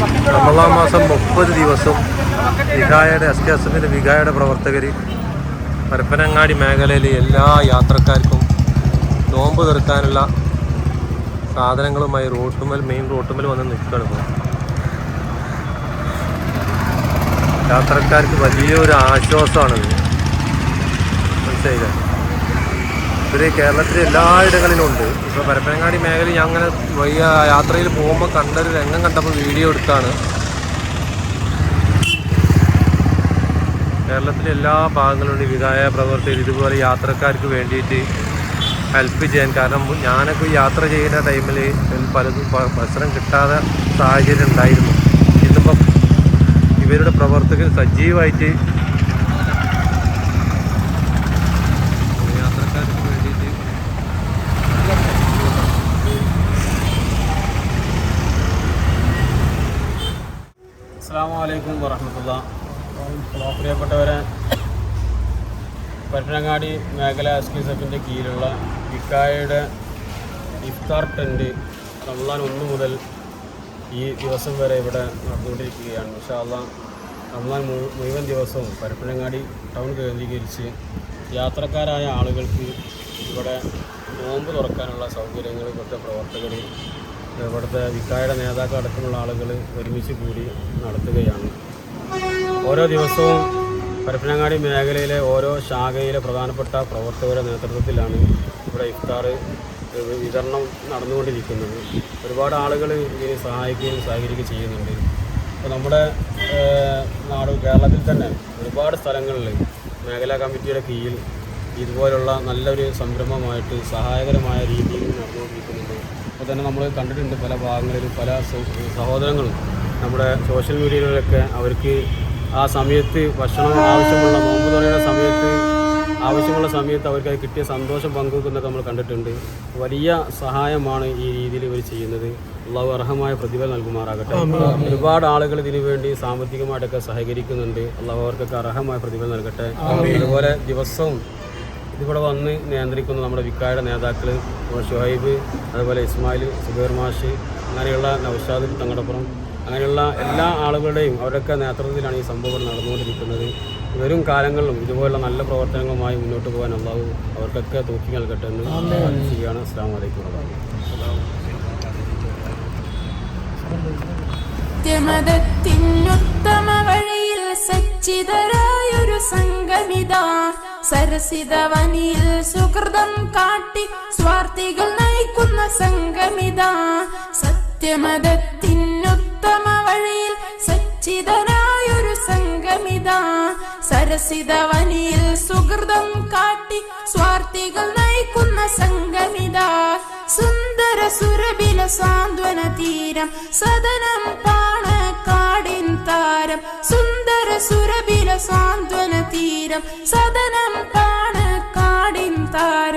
റമദാൻ മാസം മുപ്പത് ദിവസം വികായയുടെ എസ് കെ എസ് എഫിന്റെ പ്രവർത്തകർ പരപ്പനങ്ങാടി മേഖലയിലെ എല്ലാ യാത്രക്കാർക്കും നോമ്പ് തീർക്കാനുള്ള സാധനങ്ങളുമായി റോട്ടുമൽ മെയിൻ റോട്ടുമൽ വന്ന് നിൽക്കണം യാത്രക്കാർക്ക് വലിയൊരു ആശ്വാസമാണിത്. മനസ്സിലായില്ലേ? ഇത് കേരളത്തിലെ എല്ലായിടങ്ങളിലും ഉണ്ട്. ഇപ്പോൾ പരപ്പനങ്ങാടി മേഖല ഞാൻ അങ്ങനെ വയ്യ യാത്രയിൽ പോകുമ്പോൾ കണ്ടൊരു രംഗം കണ്ടപ്പോൾ വീഡിയോ എടുത്താണ്. കേരളത്തിലെ എല്ലാ ഭാഗങ്ങളിലും വിധായ പ്രവർത്തകർ ഇതുപോലെ യാത്രക്കാർക്ക് വേണ്ടിയിട്ട് ഹെൽപ്പ് ചെയ്യാൻ കാരണം ഞാനൊക്കെ യാത്ര ചെയ്യുന്ന ടൈമിൽ പലതും ഭക്ഷണം കിട്ടാതെ സാഹചര്യം ഉണ്ടായിരുന്നു. ഇന്നിപ്പം ഇവരുടെ പ്രവർത്തകർ സജീവമായിട്ട് യാത്രക്കാർക്ക് വേണ്ടിയിട്ട് അസ്സാം വലൈക്കും വറഹമത്തുള്ള. പ്രിയപ്പെട്ടവരെ പരപ്പനങ്ങാടി മേഖല എസ് കെ സെഫിന്റെ കീഴിലുള്ള ഇക്കായയുടെ ഇഫ്താർ ടെന്റ് റംസാൻ ഒന്ന് മുതൽ ഈ ദിവസം വരെ ഇവിടെ നടന്നുകൊണ്ടിരിക്കുകയാണ്. ഇൻഷാല്ല റംസാൻ മുഴുവൻ ദിവസവും പരപ്പനങ്ങാടി ടൗൺ കേന്ദ്രീകരിച്ച് യാത്രക്കാരായ ആളുകൾക്ക് ഇവിടെ നോമ്പ് തുറക്കാനുള്ള സൗകര്യങ്ങൾ ഇവിടുത്തെ പ്രവർത്തകർ ഇവിടുത്തെ വിക്കായുടെ നേതാക്കൾ അടക്കമുള്ള ആളുകൾ ഒരുമിച്ച് കൂടി നടത്തുകയാണ്. ഓരോ ദിവസവും പരപ്പനങ്ങാടി മേഖലയിലെ ഓരോ ശാഖയിലെ പ്രധാനപ്പെട്ട പ്രവർത്തകരുടെ നേതൃത്വത്തിലാണ് ഇവിടെ ഇഫ്താർ വിതരണം നടന്നുകൊണ്ടിരിക്കുന്നത്. ഒരുപാട് ആളുകൾ ഇതിനെ സഹായിക്കുകയും സഹകരിക്കുകയും ചെയ്യുന്നുണ്ട്. ഇപ്പോൾ നമ്മുടെ നാട് കേരളത്തിൽ തന്നെ ഒരുപാട് സ്ഥലങ്ങളിൽ മേഖലാ കമ്മിറ്റിയുടെ കീഴിൽ ഇതുപോലുള്ള നല്ലൊരു സംരംഭമായിട്ട് സഹായകരമായ രീതിയിൽ നടന്നുകൊണ്ടിരിക്കുന്നുണ്ട്. അപ്പോൾ തന്നെ നമ്മൾ കണ്ടിട്ടുണ്ട് പല ഭാഗങ്ങളിലും പല സഹോദരങ്ങൾ സഹോദരങ്ങളും. നമ്മുടെ സോഷ്യൽ മീഡിയയിലൊക്കെ അവർക്ക് ആ സമയത്ത് ഭക്ഷണം ആവശ്യമുള്ള നോമ്പ് തുറയുടെ സമയത്ത് ആവശ്യമുള്ള സമയത്ത് അവർക്ക് അത് കിട്ടിയ സന്തോഷം പങ്കുവെക്കുന്നൊക്കെ നമ്മൾ കണ്ടിട്ടുണ്ട്. വലിയ സഹായമാണ് ഈ രീതിയിൽ ഇവർ ചെയ്യുന്നത്. അള്ളാഹു അർഹമായ പ്രതിഫലം നൽകുമാറാകട്ടെ. ഒരുപാട് ആളുകൾ ഇതിനു വേണ്ടി സാമ്പത്തികമായിട്ടൊക്കെ സഹകരിക്കുന്നുണ്ട്. അള്ളാഹു അവർക്കൊക്കെ അർഹമായ പ്രതിഫലം നൽകട്ടെ. അതുപോലെ ദിവസവും ഇതിവിടെ വന്ന് നിയന്ത്രിക്കുന്ന നമ്മുടെ വിക്കായുടെ നേതാക്കൾ ഷുഹൈബ് അതുപോലെ ഇസ്മായിൽ സുബൈർ മാഷ് അങ്ങനെയുള്ള നൌഷാദ് തങ്ങടപ്പുറം അങ്ങനെയുള്ള എല്ലാ ആളുകളുടെയും അവരൊക്കെ നേതൃത്വത്തിലാണ് ഈ സംഭവം നടന്നുകൊണ്ടിരിക്കുന്നത്. വരും കാലങ്ങളിലും ഇതുപോലുള്ള നല്ല പ്രവർത്തനങ്ങളുമായി മുന്നോട്ട് പോകാൻ അള്ളാഹു അവർക്കൊക്കെ തൂക്കി നൽകട്ടെ എന്ന് ചെയ്യുകയാണ് അസ്സാം വലൈക്കും സത്യമതത്തിനുത്തമ വഴിയിൽ സച്ചിതരായൊരു സരസിതവനിയിൽ സുഹൃതം കാട്ടി സ്വാർത്ഥികൾ നയിക്കുന്ന സംഗമിതാ സത്യമതത്തിനുത്തമ വഴിയിൽ സച്ചിതനായൊരു സംഗമിതാ സരസിതവനിയിൽ സുഹൃതം കാട്ടി സ്വാർത്ഥികൾ നയിക്കുന്ന സംഗമിതാ സുന്ദര സുരബില സാന്ത്വന തീരം സദനം പാണക്കാടിൻ താരം സുന്ദര സുരബില സാന്ത്വന തീരം സദനം കാടിൻ താരം.